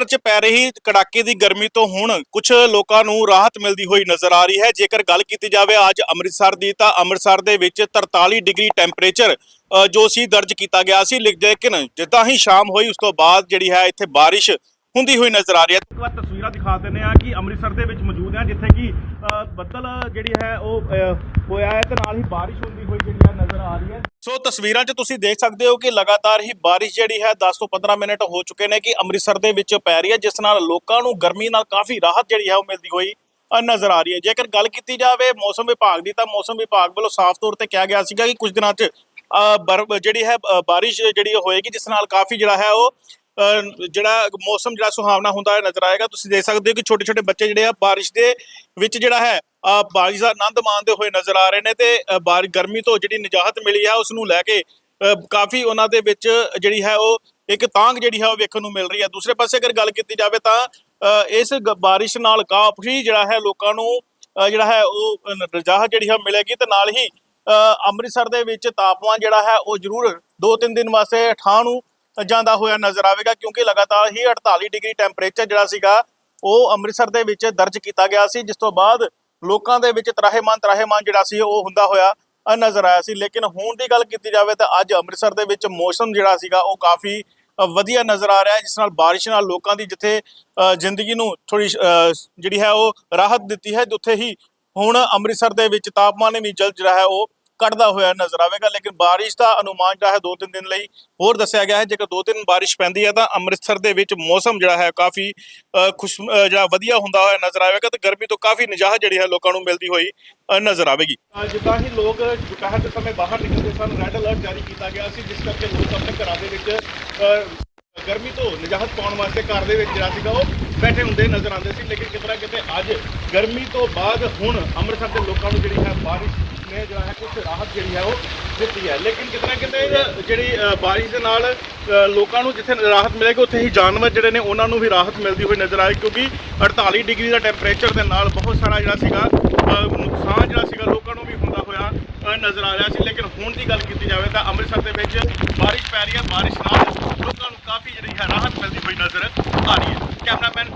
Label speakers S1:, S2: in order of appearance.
S1: ਭਰ ਚ ਪੈ ਰਹੀ ਕੜਾਕੇ ਦੀ ਗਰਮੀ ਤੋਂ ਹੁਣ ਕੁਝ ਲੋਕਾਂ ਨੂੰ ਰਾਹਤ ਮਿਲਦੀ ਹੋਈ ਨਜ਼ਰ ਆ ਰਹੀ ਹੈ। ਜੇਕਰ ਗੱਲ ਕੀਤੀ ਜਾਵੇ ਅੱਜ ਅੰਮ੍ਰਿਤਸਰ ਦੀ ਤਾਂ ਅੰਮ੍ਰਿਤਸਰ ਦੇ ਵਿੱਚ 43 ਡਿਗਰੀ ਟੈਂਪਰੇਚਰ ਜੋ ਸੀ ਦਰਜ ਕੀਤਾ ਗਿਆ ਸੀ। ਲੇਕਿਨ ਜਿੱਦਾਂ ਹੀ ਸ਼ਾਮ ਹੋਈ ਉਸ ਤੋਂ ਬਾਅਦ ਜਿਹੜੀ ਹੈ ਇੱਥੇ ਬਾਰਿਸ਼ ਹੁੰਦੀ ਹੋਈ ਨਜ਼ਰ ਆ ਰਹੀ ਹੈ। ਇੱਕ ਵਾਰ ਤਸਵੀਰਾਂ ਦਿਖਾ ਦਿੰਦੇ ਆ ਕਿ ਅੰਮ੍ਰਿਤਸਰ ਦੇ ਵਿੱਚ ਮੌਜੂਦ ਹੈ ਜਿੱਥੇ ਕਿ ਅ, ਬੱਦਲ ਜਿਹੜੀ ਹੈ ਉਹ ਅ, ਹੋਇਆ ਹੈ ਤੇ ਨਾਲ ਹੀ ਬਾਰਿਸ਼ ਹੁੰਦੀ ਹੋਈ ਜਿਹੜੀ ਹੈ ਸੋ ਤਸਵੀਰਾਂ 'ਚ ਤੁਸੀਂ ਦੇਖ ਸਕਦੇ ਹੋ ਕਿ ਲਗਾਤਾਰ ਹੀ ਬਾਰਿਸ਼ ਜਿਹੜੀ ਹੈ 10 ਤੋਂ 15 ਮਿੰਟ ਹੋ ਚੁੱਕੇ ਨੇ ਕਿ ਅੰਮ੍ਰਿਤਸਰ ਦੇ ਵਿੱਚ ਪੈ ਰਹੀ ਹੈ ਜਿਸ ਨਾਲ ਲੋਕਾਂ ਨੂੰ ਗਰਮੀ ਨਾਲ ਕਾਫੀ ਰਾਹਤ ਜਿਹੜੀ ਹੈ ਉਹ ਮਿਲਦੀ ਹੋਈ ਨਜ਼ਰ ਆ ਰਹੀ ਹੈ। ਜੇਕਰ ਗੱਲ ਕੀਤੀ ਜਾਵੇ ਮੌਸਮ ਵਿਭਾਗ ਦੀ ਤਾਂ ਮੌਸਮ ਵਿਭਾਗ ਵੱਲੋਂ ਸਾਫ਼ ਤੌਰ ਤੇ ਕਿਹਾ ਗਿਆ ਸੀਗਾ ਕਿ ਕੁਝ ਦਿਨਾਂ 'ਚ ਅ, ਜਿਹੜੀ ਹੈ ਅ, ਬਾਰਿਸ਼ ਜਿਹੜੀ ਹੋਏਗੀ ਜਿਸ ਨਾਲ ਕਾਫੀ ਜਿਹੜਾ ਹੈ ਉਹ ਜਿਹੜਾ ਮੌਸਮ ਜਿਹੜਾ ਸੁਹਾਵਣਾ ਹੁੰਦਾ ਹੈ ਨਜ਼ਰ ਆਏਗਾ ਤੁਸੀਂ ਦੇਖ ਸਕਦੇ ਹੋ ਕਿ ਛੋਟੇ ਛੋਟੇ ਬੱਚੇ ਜਿਹੜੇ ਆ ਬਾਰਿਸ਼ ਦੇ ਵਿੱਚ ਜਿਹੜਾ ਹੈ ਅ, ਬਾਰਿਸ਼ ਦਾ ਆਨੰਦ ਮਾਣਦੇ ਹੋਏ ਨਜ਼ਰ ਆ ਰਹੇ ਨੇ ਤੇ ਅ, ਬਾਰ ਗਰਮੀ ਤੋਂ ਜਿਹੜੀ ਨਿਜਾਹਤ ਮਿਲੀ ਹੈ ਉਸ ਨੂੰ ਲੈ ਕੇ ਕਾਫੀ ਉਹਨਾਂ ਦੇ ਵਿੱਚ ਜਿਹੜੀ ਹੈ ਉਹ ਇੱਕ ਤਾਂਗ ਜਿਹੜੀ ਹੈ ਉਹ ਵੇਖਣ ਨੂੰ ਮਿਲ ਰਹੀ ਹੈ। ਦੂਸਰੇ ਪਾਸੇ ਅਗਰ ਗੱਲ ਕੀਤੀ ਜਾਵੇ ਤਾਂ ਇਸ ਗ- ਬਾਰਿਸ਼ ਨਾਲ ਕਾਫੀ ਜਿਹੜਾ ਹੈ ਲੋਕਾਂ ਨੂੰ ਜਿਹੜਾ ਹੈ ਉਹ ਰਜਾਹਤ ਜਿਹੜੀ ਹੈ ਮਿਲੇਗੀ ਤੇ ਨਾਲ ਹੀ ਅੰਮ੍ਰਿਤਸਰ ਦੇ ਵਿੱਚ ਤਾਪਮਾਨ ਜਿਹੜਾ ਹੈ ਉਹ ਜ਼ਰੂਰ 2-3 ਦਿਨ ਵਾਸਤੇ ਠਾਹ ਨੂੰ ਜਾਂਦਾ ਹੋਇਆ ਨਜ਼ਰ ਆਵੇਗਾ, ਕਿਉਂਕਿ ਲਗਾਤਾਰ ਹੀ 48 ਡਿਗਰੀ ਟੈਂਪਰੇਚਰ ਜਿਹੜਾ ਸੀਗਾ, ਉਹ ਅੰਮ੍ਰਿਤਸਰ ਦੇ ਵਿੱਚ ਦਰਜ ਕੀਤਾ ਗਿਆ ਸੀ, ਜਿਸ ਤੋਂ ਬਾਅਦ ਲੋਕਾਂ ਦੇ ਵਿੱਚ ਤਰਾਹੇਮਾਨ ਤਰਾਹੇਮਾਨ ਜਿਹੜਾ ਸੀ, ਉਹ ਹੁੰਦਾ ਹੋਇਆ ਨਜ਼ਰ ਆਇਆ ਸੀ। ਲੇਕਿਨ ਹੁਣ ਦੀ ਗੱਲ ਕੀਤੀ ਜਾਵੇ ਤਾਂ ਅੱਜ ਅੰਮ੍ਰਿਤਸਰ ਦੇ ਵਿੱਚ ਮੌਸਮ ਜਿਹੜਾ ਸੀਗਾ, ਉਹ ਕਾਫੀ ਵਧੀਆ ਨਜ਼ਰ ਆ ਰਿਹਾ ਹੈ, ਜਿਸ ਨਾਲ ਬਾਰਿਸ਼ ਨਾਲ ਲੋਕਾਂ ਦੀ ਜਿੱਥੇ ਜ਼ਿੰਦਗੀ ਨੂੰ ਥੋੜੀ ਜਿਹੜੀ ਹੈ ਉਹ ਰਾਹਤ ਦਿੱਤੀ ਹੈ ਉੱਥੇ ਹੀ ਹੁਣ ਅੰਮ੍ਰਿਤਸਰ ਦੇ ਵਿੱਚ ਤਾਪਮਾਨ ਵੀ ਜਲ ਜਿਹੜਾ ਹੈ, ਉਹ ਕੱਢਦਾ ਹੋਇਆ ਨਜ਼ਰ ਆਵੇਗਾ ਲੇਕਿਨ ਬਾਰਿਸ਼ ਦਾ ਅਨੁਮਾਨ ਜਿਹੜਾ ਹੈ 2-3 ਦਿਨ ਲਈ ਹੋਰ ਦੱਸਿਆ ਗਿਆ ਹੈ। ਜੇਕਰ 2-3 ਬਾਰਿਸ਼ ਪੈਂਦੀ ਹੈ ਤਾਂ ਅੰਮ੍ਰਿਤਸਰ ਦੇ ਵਿੱਚ ਮੌਸਮ ਜਿਹੜਾ ਹੈ ਕਾਫੀ ਖੁਸ਼ ਜਿਹੜਾ ਵਧੀਆ ਹੁੰਦਾ ਹੋਇਆ ਨਜ਼ਰ ਆਵੇਗਾ ਤੇ ਗਰਮੀ ਤੋਂ ਕਾਫੀ ਨਿਜਾਤ ਜਿਹੜੀ ਹੈ ਲੋਕਾਂ ਨੂੰ ਮਿਲਦੀ ਹੋਈ ਨਜ਼ਰ ਆਵੇਗੀ। ਜਿੱਦਾਂ ਹੀ ਲੋਕ ਦੁਪਹਿਰ ਦੇ ਸਮੇਂ ਬਾਹਰ ਨਿਕਲਦੇ ਸਨ ਰੈੱਡ ਅਲਰਟ ਜਾਰੀ ਕੀਤਾ ਗਿਆ ਸੀ ਜਿਸ ਕਰਕੇ ਲੋਕ ਆਪਣੇ ਘਰਾਂ ਦੇ ਵਿੱਚ ਅ, ਗਰਮੀ ਤੋਂ ਨਿਜਾਹਤ ਪਾਉਣ ਵਾਸਤੇ ਘਰ ਦੇ ਵਿੱਚ ਜਿਹੜਾ ਸੀਗਾ ਉਹ ਬੈਠੇ ਹੁੰਦੇ ਨਜ਼ਰ ਆਉਂਦੇ ਸੀ। ਲੇਕਿਨ ਕਿਤੇ ਨਾ ਕਿਤੇ ਅੱਜ ਗਰਮੀ ਤੋਂ ਬਾਅਦ ਹੁਣ ਅੰਮ੍ਰਿਤਸਰ ਦੇ ਲੋਕਾਂ ਨੂੰ ਜਿਹੜੀ ਹੈ ਬਾਰਿਸ਼ ਨੇ ਜੋ ਹੈ ਕੁਝ ਰਾਹਤ ਜਿਹੜੀ ਹੈ ਉਹ ਦਿੱਤੀ ਹੈ। ਲੇਕਿਨ ਕਿਤਨਾ ਕਿਤੇ ਜਿਹੜੀ ਬਾਰਿਸ਼ ਦੇ ਨਾਲ ਲੋਕਾਂ ਨੂੰ ਜਿੱਥੇ ਰਾਹਤ ਮਿਲੇਗੀ, ਉੱਥੇ ਹੀ ਜਾਨਵਰ ਜਿਹੜੇ ਨੇ, ਉਹਨਾਂ ਨੂੰ ਵੀ ਰਾਹਤ ਮਿਲਦੀ ਹੋਈ ਨਜ਼ਰ ਆਏ ਕਿਉਂਕਿ 48 ਡਿਗਰੀ ਦਾ ਟੈਂਪਰੇਚਰ ਦੇ ਨਾਲ ਬਹੁਤ ਸਾਰਾ ਜਿਹੜਾ ਸੀਗਾ ਨੁਕਸਾਨ ਜਿਹੜਾ ਸੀਗਾ ਲੋਕਾਂ ਨੂੰ ਵੀ ਹੁੰਦਾ ਹੋਇਆ ਨਜ਼ਰ ਆ ਰਿਹਾ ਸੀ। ਲੇਕਿਨ ਹੁਣ ਦੀ ਗੱਲ ਕੀਤੀ ਜਾਵੇ ਤਾਂ ਅੰਮ੍ਰਿਤਸਰ ਦੇ ਵਿੱਚ ਬਾਰਿਸ਼ ਪੈ ਰਹੀ ਹੈ। ਬਾਰਿਸ਼ ਨਾਲ ਲੋਕਾਂ ਨੂੰ ਕਾਫੀ ਜਿਹੜੀ ਹੈ ਰਾਹਤ ਮਿਲਦੀ ਹੋਈ ਨਜ਼ਰ ਆ ਰਹੀ ਹੈ। ਕੈਮਰਾਮੈਨ